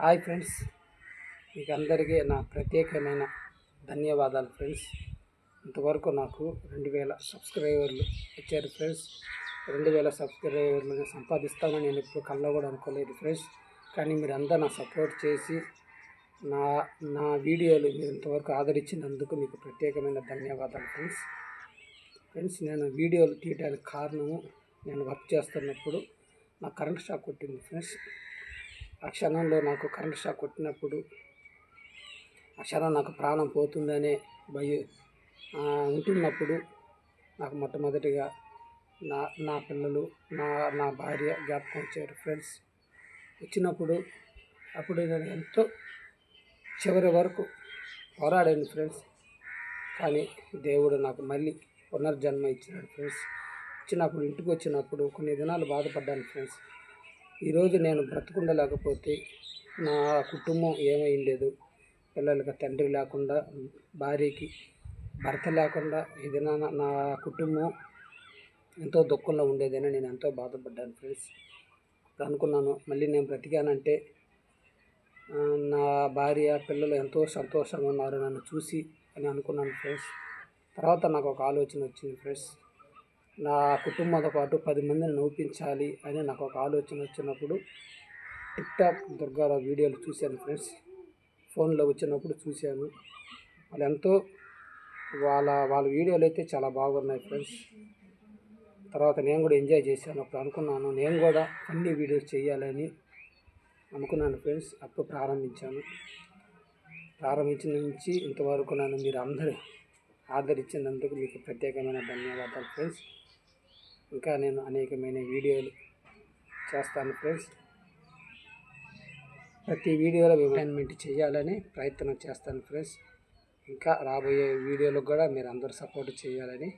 Hi friends. మీకు అందరికీ నా ప్రత్యేకమైన ధన్యవాదాలు ఫ్రెండ్స్. ఇంతవరకు నాకు రెండు వేల సబ్స్క్రైబర్లు వచ్చారు ఫ్రెండ్స్. రెండు వేల సబ్స్క్రైబర్లు సంపాదిస్తామని నేను ఎప్పుడు కళ్ళ కూడా అనుకోలేదు ఫ్రెండ్స్. కానీ మీరు అందరూ నా సపోర్ట్ చేసి నా నా వీడియోలు మీరు ఇంతవరకు ఆదరించినందుకు మీకు ప్రత్యేకమైన ధన్యవాదాలు ఫ్రెండ్స్. ఫ్రెండ్స్ నేను వీడియోలు తీయడానికి కారణము నేను వర్క్ చేస్తున్నప్పుడు నా కరెంట్ షాక్ కొట్టింది ఫ్రెండ్స్. ఆ క్షణంలో నాకు కరెంట్ షాక్ కొట్టినప్పుడు ఆ క్షణం నాకు ప్రాణం పోతుందనే భయ ఉంటున్నప్పుడు నాకు మొట్టమొదటిగా నా నా పిల్లలు నా నా భార్య జ్ఞాపకం వచ్చారు. ఫ్రెండ్స్ వచ్చినప్పుడు అప్పుడు నేను ఎంతో చివరి వరకు పోరాడాను ఫ్రెండ్స్ కానీ దేవుడు నాకు మళ్ళీ పునర్జన్మ ఇచ్చినాడు ఫ్రెండ్స్ వచ్చినప్పుడు ఇంటికి వచ్చినప్పుడు కొన్ని దినాలు బాధపడ్డాను ఫ్రెండ్స్ ఈరోజు నేను బ్రతకుండలేకపోతే నా కుటుంబం ఏమైండేదు పిల్లలకి తండ్రి లేకుండా భార్యకి భర్త లేకుండా ఇది నా నా కుటుంబం ఎంతో దుఃఖంలో ఉండేదని నేను ఎంతో బాధపడ్డాను ఫ్రెండ్స్. అనుకున్నాను మళ్ళీ నేను బ్రతికానంటే నా భార్య పిల్లలు ఎంతో సంతోషంగా ఉన్నారు నన్ను చూసి అని అనుకున్నాను ఫ్రెండ్స్. తర్వాత నాకు ఒక ఆలోచన వచ్చింది ఫ్రెండ్స్. నా కుటుంబంతో పాటు పది మందిని నవ్వించాలి అని నాకు ఒక ఆలోచన వచ్చినప్పుడు టిక్టాక్ దుర్గారావు వీడియోలు చూశాను ఫ్రెండ్స్. ఫోన్లో వచ్చినప్పుడు చూశాను. వాళ్ళు ఎంతో వాళ్ళ వాళ్ళ వీడియోలు అయితే చాలా బాగున్నాయి ఫ్రెండ్స్. తర్వాత నేను కూడా ఎంజాయ్ చేశాను. అప్పుడు అనుకున్నాను నేను కూడా అన్ని వీడియోస్ చేయాలని అనుకున్నాను ఫ్రెండ్స్. అప్పుడు ప్రారంభించాను. ప్రారంభించిన నుంచి ఇంతవరకు నన్ను మీరు అందరూ ఆదరించినందుకు మీకు ప్రత్యేకమైన ధన్యవాదాలు ఫ్రెండ్స్. ఇంకా నేను అనేకమైన వీడియోలు చేస్తాను ఫ్రెండ్స్. ప్రతి వీడియోలో ఎంటర్టైన్మెంట్ చేయాలని ప్రయత్నం చేస్తాను ఫ్రెండ్స్. ఇంకా రాబోయే వీడియోలకు కూడా మీరు అందరూ సపోర్ట్ చేయాలని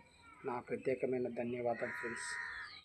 నా ప్రత్యేకమైన ధన్యవాదాలు ఫ్రెండ్స్.